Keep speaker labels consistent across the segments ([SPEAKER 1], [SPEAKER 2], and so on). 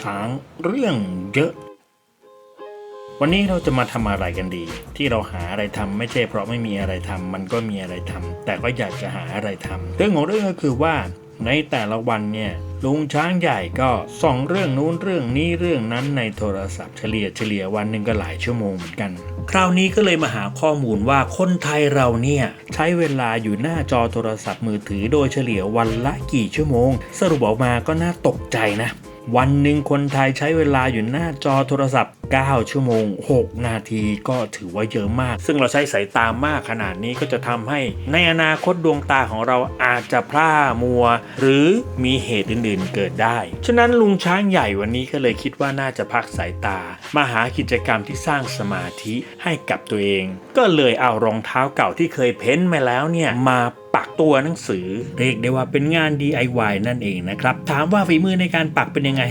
[SPEAKER 1] ช้างเรื่องเยอะ วันนี้เราจะมาทำอะไรกันดี ที่เราหาอะไรทำไม่ใช่เพราะไม่มีอะไรทำมันก็มีอะไรทำแต่ก็อยากจะหาอะไรทำเรื่องของเรื่องก็คือว่าในแต่ละวันเนี่ยลุงช้างใหญ่ก็ส่องเรื่องนู้นเรื่องนี้เรื่องนั้นในโทรศัพท์เฉลี่ยเฉลี่ยวันหนึ่งก็หลายชั่วโมงเหมือนกัน คราวนี้ก็เลยมาหาข้อมูลว่าคนไทยเราเนี่ยใช้เวลาอยู่หน้าจอโทรศัพท์มือถือโดยเฉลี่ยวันละกี่ชั่วโมง สรุปออกมาก็น่าตกใจนะ วันหนึ่งคนไทยใช้เวลาอยู่หน้าจอโทรศัพท์ 9 ชั่วโมง 6 นาทีก็ถือว่าเยอะมาก ซึ่งเราใช้สายตามากขนาดนี้ก็จะทำให้ในอนาคตดวงตาของเราอาจจะพร่ามัว หรือมีเหตุอื่นๆเกิดได้ ฉะนั้นลุงช้างใหญ่วันนี้ก็เลยคิดว่าน่าจะพักสายตา มาหากิจกรรมที่สร้างสมาธิให้กับตัวเอง ก็เลยเอารองเท้าเก่าที่เคยเพ้นท์มาแล้วเนี่ยมา ปักตัวหนังสือ เรียกได้ว่าเป็นงาน DIY นั่นเองนะครับ ถามว่าฝีมือในการปักเป็นยังไง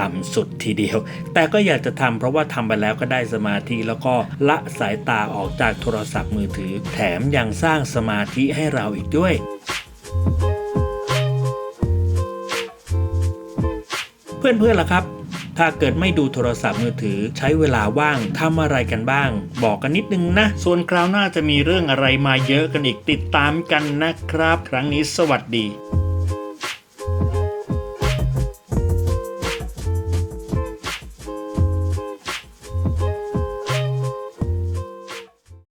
[SPEAKER 1] ต่ำสุดทีเดียว แต่ก็อยากจะทำเพราะว่าทำไปแล้วก็ได้สมาธิแล้วก็ละสายตาออกจากโทรศัพท์มือถือ แถมยังสร้างสมาธิให้เราอีกด้วยเพื่อนๆล่ะครับ ถ้าเกิดไม่ดูโทรศัพท์มือถือ ใช้เวลาว่างทำอะไรกันบ้าง บอกกันนิดนึงนะ ส่วนคราวหน้าจะมีเรื่องอะไรมาเยอะกันอีกติดตามกันนะครับ ครั้งนี้สวัสดี